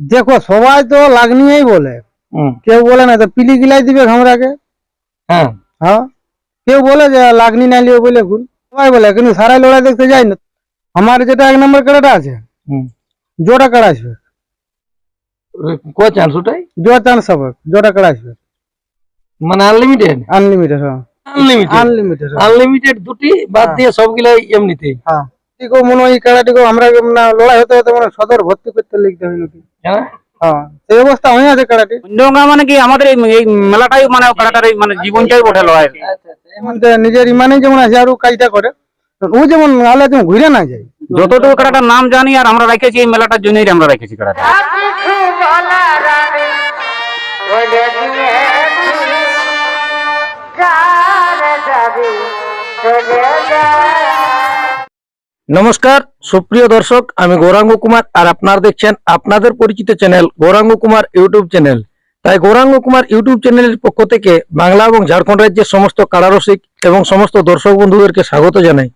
দেখো সবাই তো লাগনিয়াই বলে। কেউ বলে না তো পিলি গিলাই দিবে ঘামরাকে? হ্যাঁ। হ্যাঁ। কেউ বলে যে লাগনি না লিও বলে গুণ সবাই বলে কিন্তু সারাই লড়াই দেখতে যাই না। আমার যেটা এক নম্বর কাড়াটা আছে জোড়া কাড়া আসবে? ক চান্স ওটাই? জোড়া চান্স হবে জোড়া কাড়া আসবে? মানে আনলিমিটেড আনলিমিটেড হ্যাঁ। আনলিমিটেড আনলিমিটেড আনলিমিটেড দুটি বাদ দিয়ে সবগুলাই এমনিতেই? হ্যাঁ। মনে হয় এই কাড়াটিকে আমরা না লড়াই হতে হতে মানে সদর ভর্তি করতে লিখতে হয় নাকি হ্যাঁ সেই অবস্থা হয়ে আছে কাড়াটি মানে কি? আমাদের এই এই মেলাটাই মানে মানে জীবনটাই বটে লড়াই নিজের ইমানে যেমন আছে আর ও কাজটা করে। ও যেমন আলে যেমন ঘুরে না যায়। যতটুকু কাটাটার নাম জানি আর আমরা রেখেছি এই মেলাটার জন্যই আমরা রেখেছি কাটাটা নমস্কার, সুপ্রিয় দর্শক, আমি গৌরাঙ্গ কুমার আর আপনারা দেখছেন আপনাদের পরিচিত channel Gouranga Kumar YouTube channel. তাই গৌরাঙ্গ কুমার ইউটিউব চ্যানেলের পক্ষ থেকে বাংলা এবং ঝাড়খণ্ড রাজ্যের সমস্ত কারারসিক এবং সমস্ত দর্শক বন্ধুদেরকে স্বাগত জানাই।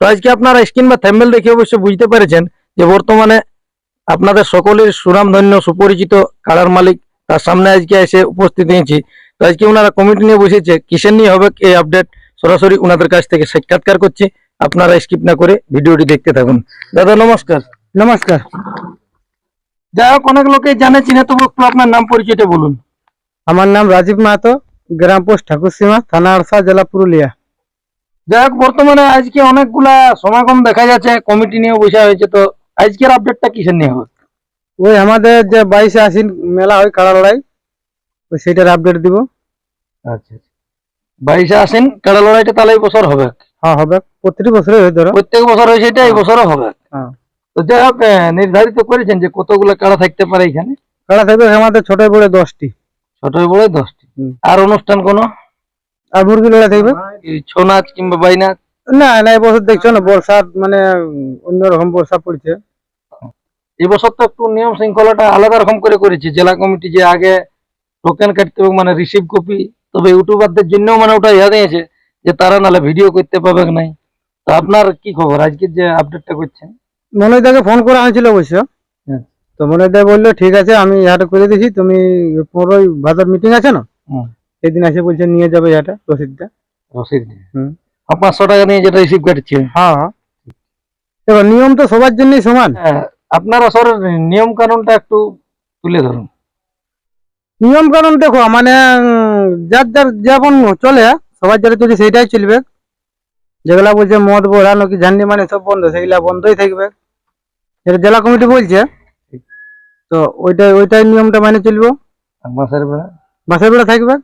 তো আজকে আপনারা স্ক্রিন বা থ্যাম্বেল দেখে অবশ্যই বুঝতে পেরেছেন যে বর্তমানে আপনাদের সকলের সুনামধন্য, সুপরিচিত কারার মালিক তার সামনে আজকে এসে উপস্থিত হয়েছি। তো আজকে ওনারা কমিটি নিয়ে বসেছে, কিসের নিয়ে হবে এই আপডেট সরাসরি ওনাদের কাছ থেকে সাক্ষাৎকার করছি। আপনারা স্কিপ না করে ভিডিওটি দেখতে থাকুন। দাদা নমস্কার। নমস্কার। যাই হোক অনেক লোকে জানে চিনে তবু একটু আপনার নাম পরিচয়টা বলুন। আমার নাম রাজীব মাহাতো গ্রাম পোস্ট ঠাকুরসীমা থানা আরসা জেলা পুরুলিয়া। যাই হোক বর্তমানে আজকে অনেকগুলা সমাগম দেখা যাচ্ছে কমিটি নিয়ে বসে হয়েছে তো আজকের আপডেটটা কিসের নিয়ে হবে? ওই আমাদের যে বাইশে আশ্বিন মেলা হয় কাড়া লড়াই ওই সেটার আপডেট দিব। আচ্ছা বাইশে আসেন কাড়া লড়াইটা তাহলে এই বছর হবে। হ্যাঁ হবে। প্রতিটি বছরই হয় ধরো। প্রত্যেক বছর হয় সেটা এই বছরও হবে। হ্যাঁ। তো যাই হোক নির্ধারিত করেছেন যে কতগুলো কাড়া থাকতে পারে এখানে? কাড়া থাকবে আমাদের ছোট বড় দশটি। ছোট বড় দশটি। আর অনুষ্ঠান কোনো? আর মুরগি লড়াই থাকবে? ছৌ নাচ কিংবা বাই নাচ না না এই বছর দেখছ না বর্ষার মানে অন্যরকম বর্ষা পড়ছে। এই বছর তো একটু নিয়ম শৃঙ্খলাটা আলাদা রকম করে করেছে। জেলা কমিটি যে আগে টোকেন কাটতে মানে রিসিভ কপি তবে ইউটিউবারদের জন্য মানে ওটা ইয়া দিয়েছে। যে তারা নাহলে ভিডিও করতে পাবে নাই? তো আপনার কি খবর? আজকে যে আপডেটটা করছেন? মনোজ দাকে ফোন করা হয়েছিল অবশ্য। হ্যাঁ। তো মনোজ দা বলল ঠিক আছে আমি ইহাটা করে দিছি। তুমি পনেরোই ভাদর মিটিং আছে না। সেদিন এসে বলছে নিয়ে যাবে ইহাটা রসিদটা। রসিদ। হুম। পাঁচশো টাকা নিয়ে যেটা রিসিভ কাটছে হ্যাঁ হ্যাঁ। এবার নিয়ম তো সবার জন্যই সমান। হ্যাঁ, আপনারা সর নিয়ম কানুনটা একটু তুলে ধরুন। নিয়ম কানুন দেখো মানে যার যার যেমন চলে সবার যারা চলছে সেইটাই চলবে যেগুলা বলছে মদ বোড়া নাকি ঝান্ডি মানে সব বন্ধ সেগুলা বন্ধই থাকবে। যেটা জেলা কমিটি বলছে তো ওইটাই ওইটাই নিয়মটা মানে চলবো। মাসের বেলা বাসের বেলা থাকবে?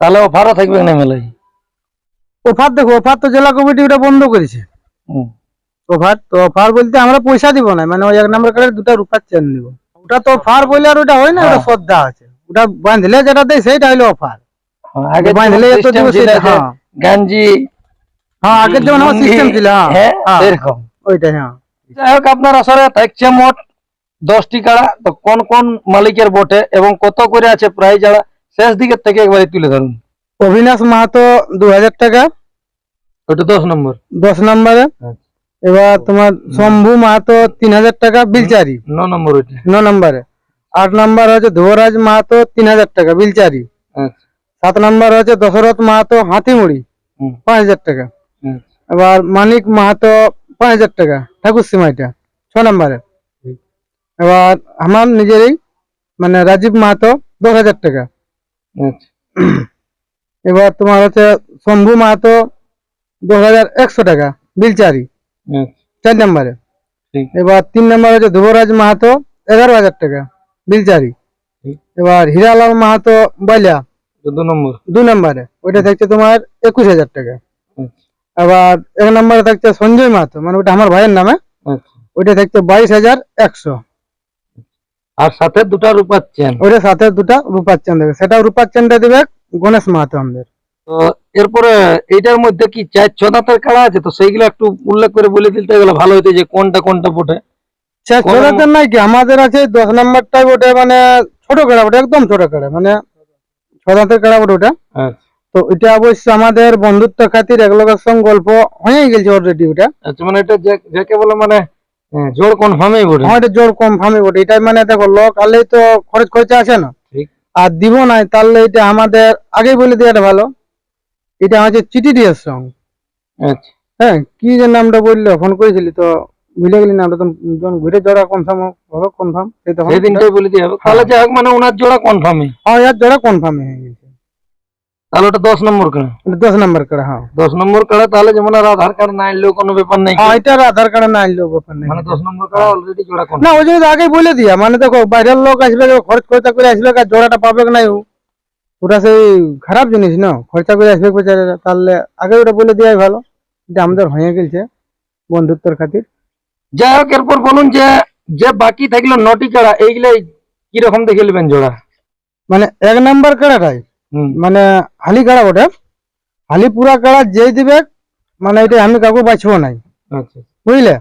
তাহলে অফারও থাকবে না মেলায়? অফার দেখো অফার তো জেলা কমিটি ওটা বন্ধ করেছে। অফার তো অফার বলতে আমরা পয়সা দিব না মানে ওই এক নম্বর কার্ডে দুটা রূপার চেন দিব ওটা তো অফার বলে আর ওটা হয় না ওটা হ্যাঁ। শ্রদ্ধা আছে। ওটা বাঁধলে যেটা দেয় সেইটা হলো অফার। আগে বাঁধলে এত system দিব ছিল সেটা যে হ্যাঁ। গাঞ্জি হ্যাঁ আগের যেমন আমার সিস্টেম ছিল হ্যাঁ। হ্যাঁ হ্যাঁ। এরকম ওইটাই হ্যাঁ। যাই হোক আপনার আসরে থাকছে মোট দশটি কাড়া। তো কোন কোন মালিকের বটে এবং কত করে আছে প্রাইজ যারা শেষ দিকের থেকে একবারে তুলে ধরুন। অবিনাশ মাহাতো দু হাজার টাকা ওটা দশ নম্বর। দশ নম্বরে। আচ্ছা। এবার তোমার শম্ভু মাহাতো তিন হাজার টাকা বিলচারি। ন নম্বর ওইটা। ন নম্বরে। আট নম্বর হচ্ছে ধ্রুবরাজ মাহাতো তিন হাজার টাকা বিলচারি। আচ্ছা। সাত নম্বর হচ্ছে দশরথ মাহাতো হাতিমুড়ি হুম। পাঁচ হাজার টাকা হুম। এবার মানিক মাহাতো পাঁচ হাজার টাকা ঠাকুর সিমাইটা ছ নম্বরে হুম। এবার আমার নিজেরই মানে রাজীব মাহাতো দশ হাজার টাকা আচ্ছা এবার তোমার হচ্ছে শম্ভু মাহাতো দশ হাজার একশো টাকা বিলচারি আচ্ছা চার নম্বরে ঠিক। এবার তিন নম্বর হচ্ছে ধ্রুবরাজ মাহাতো এগারো হাজার টাকা বিলচারি ঠিক। এবার হীরালাল মাহাতো বাইলা এটা দু নম্বর? দু নম্বরে। ওইটা থাকছে তোমার একুশ হাজার টাকা। আচ্ছা। আবার এক নম্বরে থাকছে সঞ্জয় মাহাতো মানে ওটা আমার ভাইয়ের নামে। আচ্ছা। ওইটা থাকছে বাইশ হাজার একশো। আর সাথে দুটা রূপার চেন। ওইটা সাথে দুটা রূপার চান দেবে। সেটা রূপার চানটা দেবে গণেশ মাহাতো আমাদের। তো এরপরে এইটার মধ্যে কি চার ছ দাঁতের কাড়া আছে? তো সেইগুলো একটু উল্লেখ করে বলে দিতে গেলে ভালো হতো যে কোনটা কোনটা বটে। সে কোন ছোটাতে নাই কি আমাদের আছে দশ নম্বরটাই ওটা মানে ছোট কাড়া ওটা একদম ছোট কাড়া মানে ছ দাঁতের কাড়া ওটা ওটা। আচ্ছা। তো এটা অবশ্য আমাদের বন্ধুত্ব খাতির এক লোকের সঙ্গে গল্প হয়ে গেছে অলরেডি ওটা। আচ্ছা মানে এটা যাকে বলে মানে হ্যাঁ, জোর কনফার্মই বটে। আমাদের জোর কম ফার্মে বটে। এটাই মানে দেখো লোক আনলেই তো খরচ খরচা আছে না। আর দিব নাই তাহলে এটা আমাদের আগেই বলে দেওয়াটা ভালো। এটা হচ্ছে চিঠি দিয়ে সং আচ্ছা। হ্যাঁ কি যে নামটা বলল ফোন করেছিলি তো ভুলে গেলি তো যখন ঘুরে জোড়া কনফার্ম হবে কনফার্ম সেই তখন সেদিনটাই বলে দিয়ে হবে। তাহলে যাই হোক মানে ওনার জোড়া কনফার্মই হ্যাঁ ইয়ার জোড়া কনফার্ম হয়ে গেছে। তাহলে ওটা দশ নম্বর কাড়া। দশ নম্বর করে হ্যাঁ। দশ নম্বর কাড়া তাহলে যেমন আর আধার কার্ড না এলেও কোনো ব্যাপার নেই। হ্যাঁ এটার আধার কার্ড না আনলেও ব্যাপার নেই। মানে দশ নম্বর কাড়া অলরেডি জোড়া কনফার্ম না ওই জন্য তো আগেই বলে দিয়া মানে দেখো বাইরের লোক আসবে খরচ খরচা করে আসবে আর জোড়াটা পাবে ও? ওটা সেই খারাপ জিনিস না? খরচা করে আসবে বেচারা তাহলে আগে ওটা বলে দেওয়াই ভালো। এটা আমাদের হয়ে গেছে বন্ধুত্বর খাতির। যাই হোক এরপর বলুন যে যে বাকি থাকল নটি কাড়া এইগুলাই কীরকম দেখে নেবেন জোড়া? মানে এক নাম্বার কাড়াটাই? মানে হালি কাড়া বটে। হালি পুরা কাড়া যেই দিবে মানে এটা আমি কাউকে বাঁচবো নাই। আচ্ছা। বুঝলে?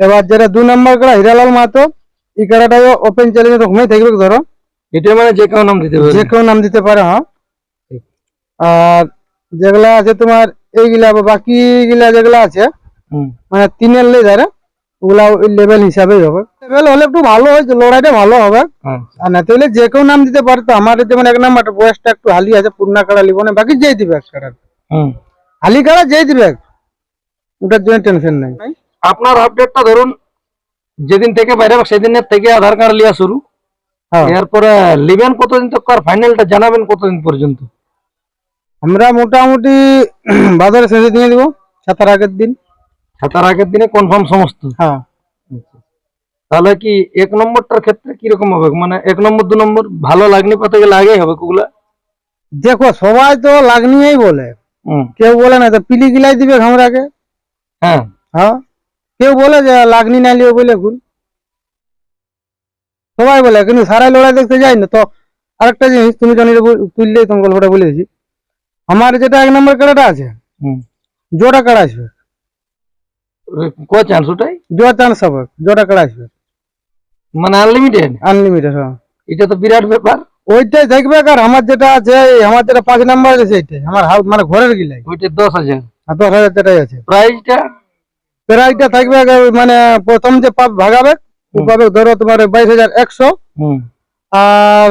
এবার যেটা দু নম্বর কাড়া হিরালাল মাহাতো এই কাড়াটাও ওপেন চ্যালেঞ্জ রকমই থাকবে ধরো। এটা মানে যে কেউ নাম দিতে পারে যে কেউ নাম দিতে পারে হ্যাঁ। আর যেগুলা আছে তোমার এইগুলা বা বাকি গুলা যেগুলা আছে মানে তিনের লেজারে ওগুলা ওই লেভেল হিসাবেই হবে। লেভেল হলে একটু ভালো হয় লড়াইটা ভালো হবে। হ্যাঁ আর না তাহলে যে কেউ নাম দিতে পারতো আমার যেমন এক নাম্বার বয়সটা একটু হালি আছে পূর্ণা কাড়া লিব না বাকি যেই দিবে কাড়া। হালি কাড়া যেই দিবে ওটার জন্য টেনশন নাই। আপনার আপডেটটা ধরুন যেদিন থেকে বাইরে হবে সেদিনের থেকে আধার কার্ড লিয়া শুরু। হ্যাঁ। এরপরে লিবেন কতদিন তো ফাইনালটা জানাবেন কতদিন পর্যন্ত? আমরা মোটামুটি বাজারে শেষে দিয়ে দিব সাতার আগের দিন। তার আগের দিনে কনফার্ম সমস্ত। হ্যাঁ। তাহলে কি এক নম্বরটার ক্ষেত্রে কীরকম হবে? মানে এক নম্বর দু নম্বর ভালো লাগনি পাতে গেলে আগেই হবে কুগুলা দেখো সবাই তো লাগনিই বলে। কেউ বলে না তো পিলি গিলাই দিবে ঘামরাকে। হ্যাঁ। হ্যাঁ। কেউ বলে যে লাগনি না লিও বলে গুণ সবাই বলে কিন্তু সারাই লড়াই দেখতে যাই না তো। আরেকটা জিনিস তুমি জানি তুললে তোমার গল্পটা বলে দিচ্ছি আমার যেটা এক নম্বর কাড়াটা আছে হুম। জোড়া কাড়া আসবে কয় চান্স ওটাই? জোড়া চান্স হবে জোড়া কাড়া আসবে। মানে আনলিমিটেড আনলিমিটেড হ্যাঁ। এটা তো বিরাট ব্যাপার। ওইটাই দেখবে আর আমার যেটা আছে আমার যেটা পাঁচ নাম্বার আছে সেইটাই। আমার হাল মানে ঘরের গিলাই। ওইটা দশ হাজার। আর দশ হাজার যেটাই আছে। প্রাইসটা প্রাইসটা থাকবে মানে প্রথম যে পাব ভাগাবে ও পাবে ধরো তোমার বাইশ হাজার একশো। আর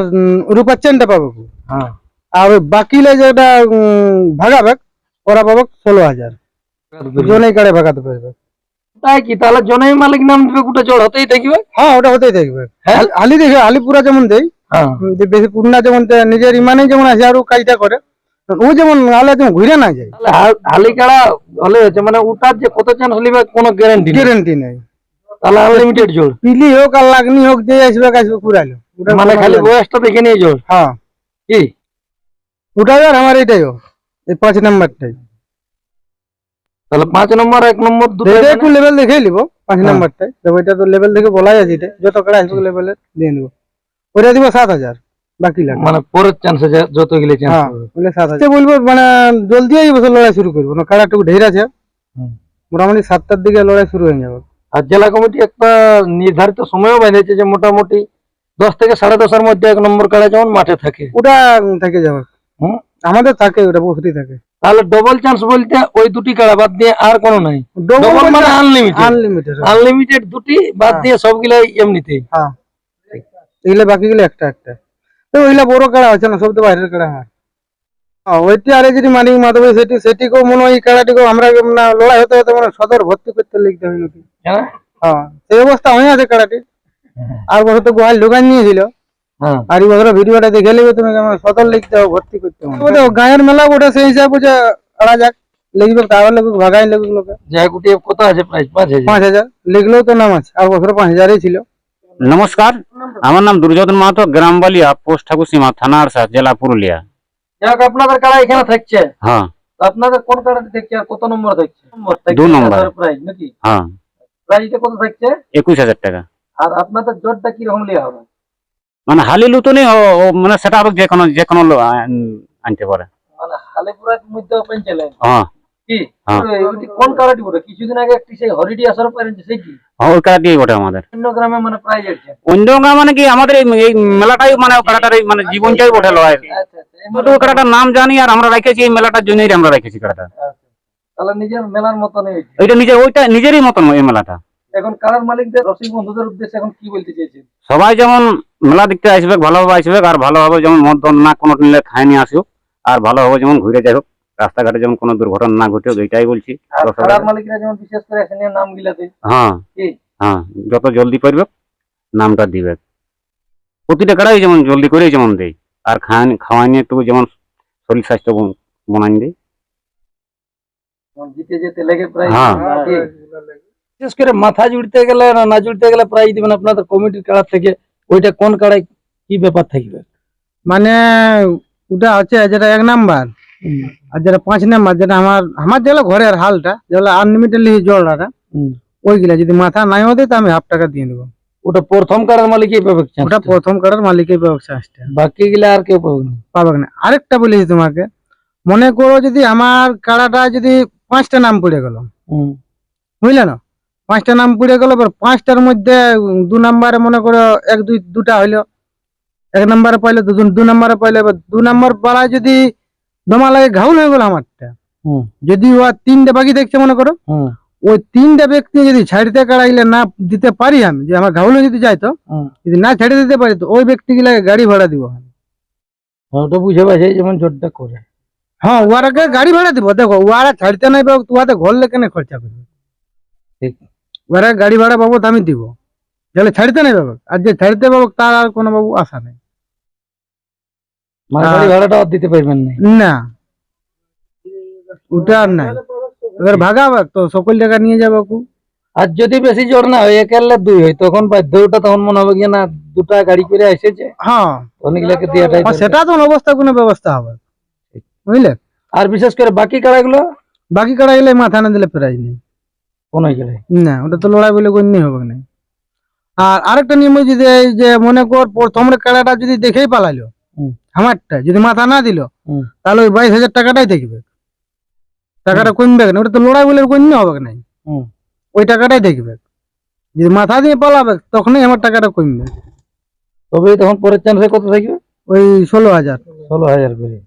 রূপার চেনটা পাবে হ্যাঁ। আর ওই বাকি লে যেটা ভাগাবে ওরা পাবে ষোলো হাজার। জনেই কাড়ে ভাগাতে পারবে। তাই কি? তাহলে জনাই মালিক নাম দিবে গোটা জোড় হতেই থাকবে হ্যাঁ ওটা হতেই থাকবে হ্যাঁ? আলি- আলি দেখে আলি পুরা যেমন দেই হ্যাঁ। বেশি পূর্ণা যেমন নিজের ইমানেই যেমন আছে আর কাজটা করে। ও যেমন আলে যেমন ঘুরে না যায়। হা- হালিকাড়া হলে হচ্ছে মানে ওটার যে কত চান্স লিবে কোনো গ্যারান্টি গ্যারেন্টি নেই। তাহলে আনলিমিটেড জোর পিলি হোক আর লাগনি হোক যে আসবে আসবে পুরালো মানে খালি বয়সটা দেখে নিয়ে জোর হ্যাঁ। কি? ওটাই আর আমার এটাইও এই পাঁচ নাম্বারটাই। তাহলে পাঁচ নম্বর এক নম্বর দুটো একটু লেভেল দেখেই নিবো পাঁচ হ্যাঁ। নাম্বারটাই। দেখো এটা তো লেভেল দেখে বলাই আছে এটা। যত কাড়া আসবে লেভেলে দিয়ে দেবো ওটা দিব সাত হাজার বাকি লাগে মানে পরের চান্সে যত গেলে চান্স হ্যাঁ বলে সাত হাজার। বলব মানে জলদি এই বছর লড়াই শুরু করব। না কাড়াটুকু ঢের আছে। মোটামুটি সাতটার দিকে লড়াই শুরু হয়ে যাবে। আর জেলা কমিটি একটা নির্ধারিত সময়ও বেঁধেছে যে মোটামুটি দশ থেকে সাড়ে দশের মধ্যে এক নম্বর কাড়া যেমন মাঠে থাকে। ওটা থেকে যাবে। আমাদের থাকে ওটা বহুতই থাকে। তাহলে ডবল চান্স বলতে ওই দুটি কাড়া বাদ দিয়ে আর কোনো নাই। ডবল মানে আনলিমিটেড আনলিমিটেড আনলিমিটেড দুটি বাদ দিয়ে সবগুলাই এমনিতেই। হ্যাঁ। এগুলো বাকিগুলো একটা একটা। তো ওইগুলা বড় কাড়া আছে না সব তো বাইরের কাড়া হয়। হ্যাঁ, ওইটি আরে যদি মাধবী সেটি সেটিকেও মনে হয় এই কাড়াটিকেও আমরা না লড়াই হতে হতে মানে সদর ভর্তি করতে লিখতে হয় হ্যাঁ হ্যাঁ সেই অবস্থা হয়ে আছে কাড়াটি আর বছর তো গোয়াল ঢোকান নিয়েছিল। হ্যাঁ আর এই বছর ভিডিওটা দেখে নেবে তুমি আমার সদর লিখতে হবে ভর্তি করতে হবে। গায়ের মেলা ওটা সেই হিসাবে যে আড়া যাক লিখবে লাগুক ভাগাই লাগুক লোকে। যাই গুটি কত আছে প্রাইস পাঁচ হাজার। পাঁচ হাজার। লিখলেও তো নাম আছে আর বছর পাঁচ হাজারই ছিল। নমস্কার আমার নাম দুর্যোধন মাহাতো গ্রাম বালিয়া পোস্ট ঠাকুরসীমা থানা আরসা জেলা পুরুলিয়া। যাই হোক আপনাদের কাড়া এখানে থাকছে? হ্যাঁ। আপনাদের কোন কাড়াটি থাকছে আর কত নম্বর থাকছে? দু নম্বর। প্রাইস নাকি? হ্যাঁ। প্রাইসটা কত থাকছে? একুশ হাজার টাকা। আর আপনাদের জোরটা কীরকম লিয়া হবে? মানে হালি লুতনই ও মানে সেটা আবার যে কোনো যে কোনো আনতে পারে। মানে মধ্যে ওপেন হ্যাঁ কি। কোন কাড়াটি বলে কিছুদিন আগে একটি সেই হরিডি আসার পারেন সেই কি? ওই কাড়াটিই বটে আমাদের। অন্য গ্রামে মানে প্রাইজ আছে। অন্য গ্রাম মানে কি আমাদের এই মেলাটাই মানে মানে জীবনটাই বটে লয়। আচ্ছা আচ্ছা তো ওই নাম জানি আর আমরা রেখেছি এই মেলাটার জন্যই আমরা রেখেছি আচ্ছা। তাহলে নিজের মেলার মতনই হয়েছে ওইটা নিজের ওইটা নিজেরই মতন এই মেলাটা। এখন কারার মালিকদের রসিক বন্ধুদের উদ্দেশ্যে এখন কি বলতে চাইছেন? সবাই যেমন মেলা দেখতে আসবে ভালোভাবে আসবে আর ভালোভাবে যেমন মদ না কোনো নিলে খায় নিয়ে আসুক আর ভালোভাবে যেমন ঘুরে যাই হোক রাস্তাঘাটে যেমন কোনো দুর্ঘটনা না ঘটে এইটাই বলছি। কারার মালিকরা যেমন বিশেষ করে এখানে নাম গিলাতে। হ্যাঁ হ্যাঁ যত জলদি পারবে নামটা দিবে। প্রতিটা কারাই যেমন জলদি করেই যেমন দেয় আর খাওয়ান খাওয়াই নিয়ে একটু যেমন শরীর স্বাস্থ্য বন- বনাই দেয়। জিতে যেতে লেগে প্রায় হ্যাঁ। বিশেষ করে মাথা জুড়তে গেলে না না জুড়তে গেলে প্রাইজ দিবেন আপনাদের কমিটির কাড়ার থেকে ওইটা কোন কাড়ায় কি ব্যাপার থাকবে? মানে ওটা হচ্ছে যেটা এক নাম্বার। আর যেটা পাঁচ নাম্বার যেটা আমার আমার যেগুলো ঘরের হালটা যেগুলো আনলিমিটেডলি জলটা। ওইগুলা যদি মাথা নাই হতে তো আমি হাফ টাকা দিয়ে দেবো। ওটা প্রথম কাড়ার মালিকই পাবে ওটা প্রথম কাটার মালিকের ব্যবসা আসছে বাকি গিলা আর কেউ পাবে না? পাবে না। আরেকটা বলেছি তোমাকে মনে করো যদি আমার কাড়াটা যদি পাঁচটা নাম পড়ে গেল। বুঝলে না? পাঁচটা নাম পড়ে গেল এবার পাঁচটার মধ্যে দু নাম্বারে মনে করো এক দুই দুটা হইল। এক নাম্বারে পাইলে দু দু নাম্বারে পাইলে এবার দু নাম্বার পাড়ায় যদি দমা লাগে ঘাউল হয়ে গেল আমারটা। যদি ও তিনটে বাকি দেখছে মনে করো ওই তিনটা ব্যক্তি যদি ছাড়িতে কাড়াইলে না দিতে পারি আমি যে আমার ঘাউলে যদি যাই তো যদি না ছেড়ে দিতে পারি তো ওই ব্যক্তি গুলাকে গাড়ি ভাড়া দিব ওটা বুঝে পাচ্ছে যেমন জোরটা করে। হ্যাঁ ওয়ারাকে গাড়ি ভাড়া দিব দেখো ওয়ারা ছাড়তে নাই পাবো তোমাদের ঘরলে কেন খরচা করবে। ঠিক। ওরা গাড়ি ভাড়া বাবদ আমি দিব। যাহলে ছাড়তে নাই পাবো আর যে ছাড়তে পাবো তার আর কোনো বাবু আশা নেই। মানে হ্যাঁ। গাড়ি ভাড়াটা দিতে পারবেন না। না। ওটা আর নাই। এবার ভাগাবে তো সকল জায়গা নিয়ে যাব কু আর যদি বেশি জোর না হয় একালে দুই হয়। তখন তখন মনে হবে কি না দুটা গাড়ি করে এসেছে। হ্যাঁ। অনেকগুলাকে দিয়াটাই সেটা তো অবস্থা কোনো ব্যবস্থা হবে বুঝলে? আর বিশেষ করে বাকি কাড়াগুলো? বাকি কাড়া গেলে মাথা না দিলে প্রাইজ নেই। কোন গেলে না ওটা তো লড়াই বলে গণ্য হবে না। আর আরেকটা নিয়ম হচ্ছে যে মনে কর প্রথম কাড়াটা যদি দেখেই পালাইলো। আমারটা যদি মাথা না দিল তাহলে ওই বাইশ হাজার টাকাটাই দেখবে। টাকাটা কমবে না ওটা তো লড়াই বলে গণ্য হবে না। ওই টাকাটাই দেখবে। যদি মাথা দিয়ে পালাবে তখনই আমার টাকাটা কমবে। তবে তখন পরের চান্সে কত থাকবে? ওই ষোলো হাজার। ষোলো হাজার করে।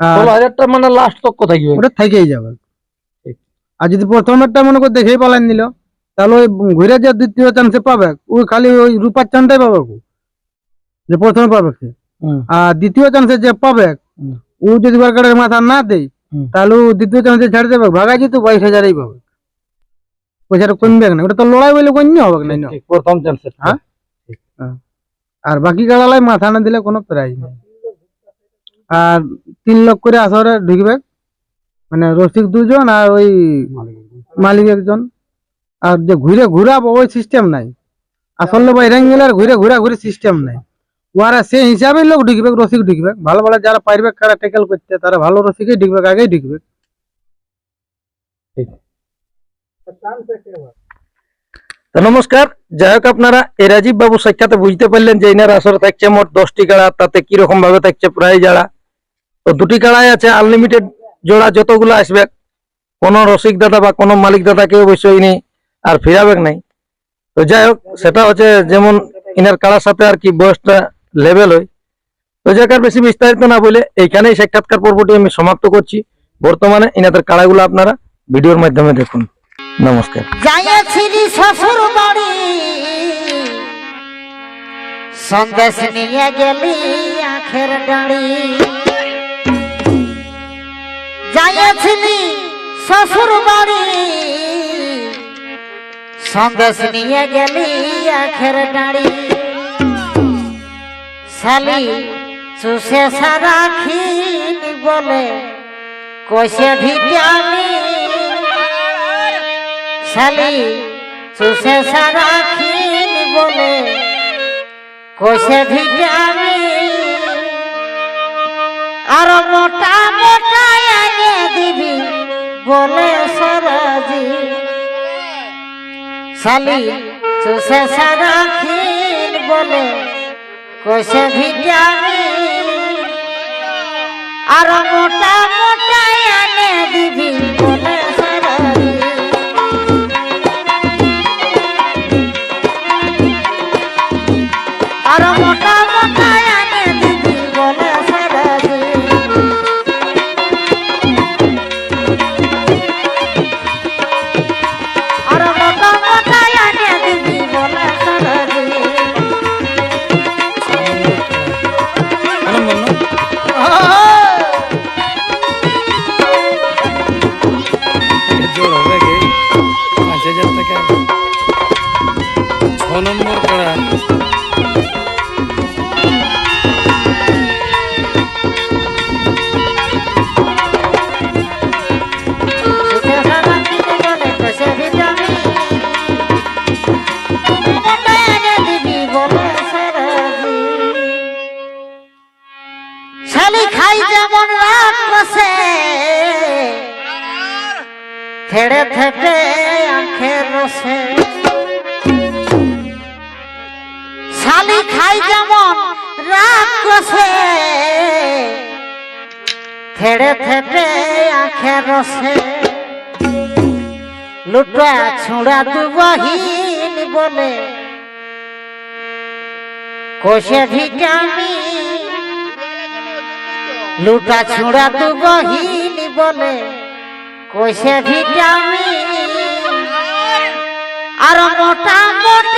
ষোলো হাজারটা মানে লাস্ট তক থাকবে? ওটা থেকেই যাবে। আর যদি প্রথমেরটা মনে কর দেখেই পালান দিল তাহলে ওই ঘুরে যে দ্বিতীয় চান্সে পাবে ওই খালি ওই রূপার চানটাই পাবে। যে প্রথমে পাবে আর দ্বিতীয় চান্সে যে পাবে ও যদি বারকারের মাথা না দেয় তাহলে ও দ্বিতীয় চান্সে ছাড়ে দেবে। ভাগা যেত বাইশ হাজারই পাবে। পয়সাটা কমবে না ওটা তো লড়াই বলে গণ্য হবে না প্রথম চান্সে হ্যাঁ? আর বাকি গাড়ালাই মাথা না দিলে কোনো প্রাইজ নেই। আর তিন লক্ষ করে আসরে ঢুকবে। মানে রসিক দুজন আর ওই মালিক একজন। আর যে ঘুরে ঘুরাবো, ওই সিস্টেম নাই। আসলে বাইরে গেলে আর ঘুরে ঘুরা ঘুরে সিস্টেম নাই। ওরা সেই হিসাবে লোক ঢুকবে, রসিক ঢুকবে। ভালো ভালো যারা পারবে কারা টেকেল করতে, তারা ভালো রসিকেই ঢুকবে, আগেই ঢুকবে। নমস্কার, যাই হোক আপনারা এই রাজীব বাবু সাক্ষাতে বুঝতে পারলেন যে ইনার আসরে থাকছে মোট দশটি কাড়া, তাতে কীরকম ভাবে থাকছে প্রায় যারা। তো দুটি কাড়াই আছে আনলিমিটেড জোড়া যতগুলো আসবে, কোনো রসিক দাদা বা কোনো মালিক দাদাকে অবশ্যই নি আর ফিরাবে নাই। তো যাই হোক, সেটা হচ্ছে যেমন ইনার কাড়ার সাথে আর কি বয়সটা লেভেল হয়। তো যাক আর বেশি বিস্তারিত না বলে এইখানেই সাক্ষাৎকার পর্বটি আমি সমাপ্ত করছি। বর্তমানে ইনাদের কাড়াগুলো আপনারা ভিডিওর মাধ্যমে দেখুন। নমস্কার। সন্দেশ নিয়ে গেলি আখের ডাড়ি। যাইয়াছিলি শ্বশুর বাড়ি। সন্দেশ নিয়ে গেলি আখের ডাড়ি। শালি চুষে সারা খিনি বলে কষে ভিটামিন শালি চুষে সারা খিন বলে কষে ভিটামিন আর মোটা মোটা আগে দিবি বলে সরাজি। শালি চুষে সারা বলে কষে ভিটামিন আর মোটা মোটা এনে দিবি থেড়ে থেপে আখের রসে। শালি খাই যেমন রাত বসে থেড়ে থেপে আখের রসে। লুটা ছুড়া দু বহিন বলে। কোষে ভিটামিন। লুটা ছুড়া দু বহিন বলে। কোষে ভিটামিন। আর মোটা মোটা